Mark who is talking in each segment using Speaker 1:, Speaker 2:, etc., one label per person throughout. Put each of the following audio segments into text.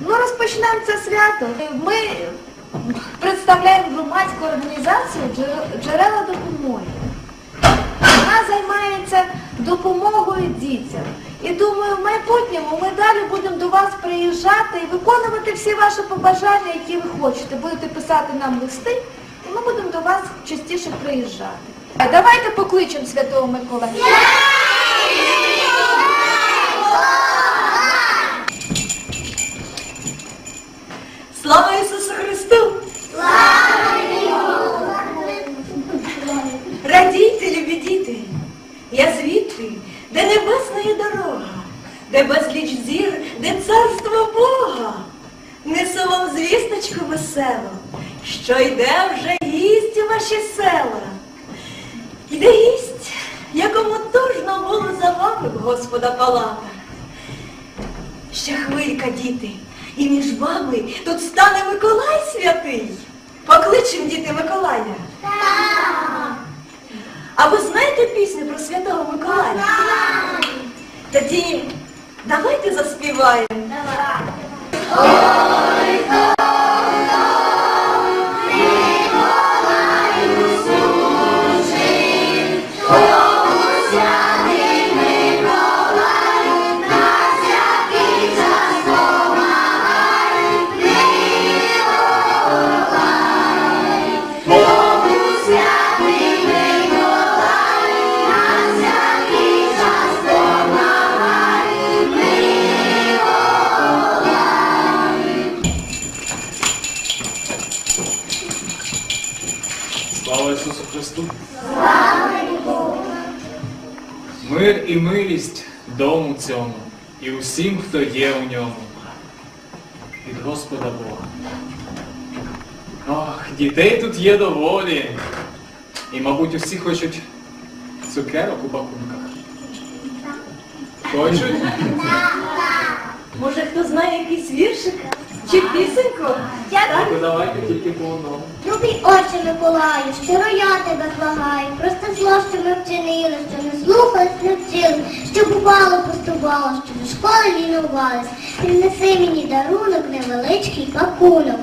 Speaker 1: Ну, розпочнемо це свято. Ми представляємо громадську організацію джерела допомоги. Вона займається допомогою дітям. І думаю, в майбутньому ми далі будемо до вас приїжджати і виконувати всі ваші побажання, які ви хочете. Будете писати нам листи, і ми будемо до вас частіше приїжджати. А Давайте покличемо Святого Миколая.
Speaker 2: Слава Ісусу Христу! Радійте, любі діти! Я звідти, де небесна є дорога, де безліч зір, де царство Бога. Несу вам звісточку веселу, що йде вже гість у ваші села. Йде гість, якому тужно було за вами в Господа палата. Ще хвилька, діти, і між вами тут стане Миколай святий. Покличем, діти, Миколая. А ви знаєте пісню про святого Миколая? Тоді давайте заспіваємо.
Speaker 3: Слава Ісусу Христу! Мир і милість дому цьому і усім, хто є у ньому. Від Господа Бога. Ох, дітей тут є доволі. І, мабуть, усі хочуть цукерок у пакунках. Хочуть?
Speaker 2: Може, хто знає якийсь віршик чи пісеньку?
Speaker 3: Так, ну давайте тільки по одному.
Speaker 4: Любий отче Миколаю, щиро я тебе благаю, просто зло, що ми вчинили, що не слухались, не вчили, що бувало, поступало, що до школи лінувались. Принеси мені дарунок, невеличкий пакунок.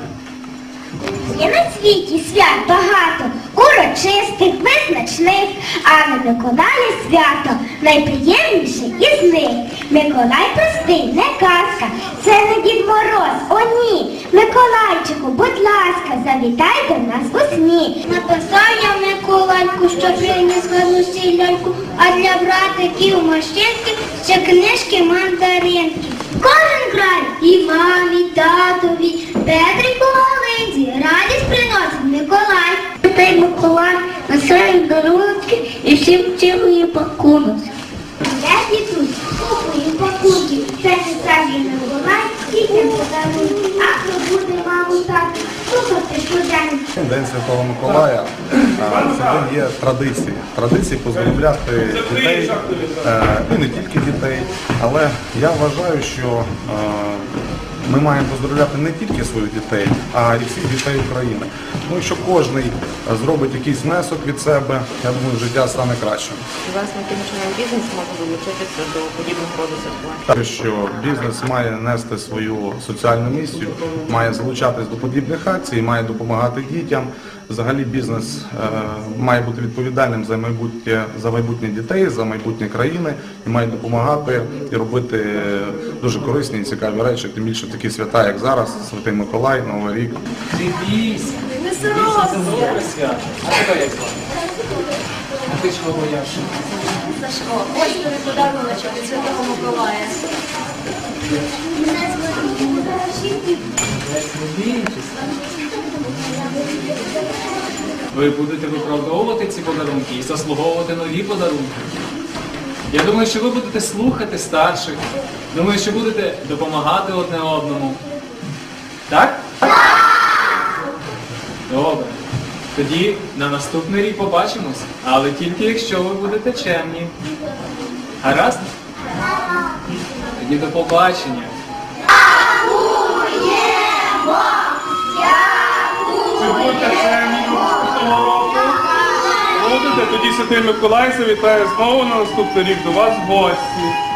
Speaker 4: Є на світі свят багато, урочистих, визначних, а на Миколая свято найприємніше із них. Миколай простий, не казка, це не Дід Мороз, о ні. Миколайчику, будь ласка, завітай до нас у сні. Написав я Миколайку, що приніс гарну сіляньку, а для братиків машинки ще книжки мандаринки. Кожен край і мамі, татові, Петрику Галинці, радість приносить Миколай. Цей Миколай несе їм дарунки і всім цілує пакунок. Пакунки, це не справді Миколай, дітям подарунки, а хто буде маму тати, слухати щодень.
Speaker 5: День Святого Миколая. Це день є традиції. Традиції поздоровляти дітей, е, і не тільки дітей, але я вважаю, що е, ми маємо поздоровляти не тільки своїх дітей, а і всіх дітей України. Ну, якщо кожен зробить якийсь внесок від себе, я думаю, життя стане кращим.
Speaker 6: Власне, тим чином бізнес може долучитися до подібного роду святкувань.
Speaker 5: Так що бізнес має нести свою соціальну місію, має залучатись до подібних акцій, має допомагати дітям. Взагалі бізнес е, має бути відповідальним за майбутнє за майбутнє дітей, за майбутнє країни і має допомагати і робити дуже корисні і цікаві речі, тим більше такі свята, як зараз, Святий Миколай, Новий рік.
Speaker 3: Бійся, це
Speaker 2: соромся.
Speaker 3: свято. А тебе як звати? А ти чого боявся?
Speaker 2: Сашко, ось тобі подаруночок від Святого Миколая.
Speaker 3: Ви будете виправдовувати ці подарунки і заслуговувати нові подарунки. Я думаю, що ви будете слухати старших. Думаю, що будете допомагати одне одному. Так? Добре. Тоді на наступний рік побачимось, але тільки якщо ви будете чемні. Гаразд? Тоді до побачення. Чи
Speaker 7: тоді Святий Миколай завітає знову на наступний рік до вас в гості.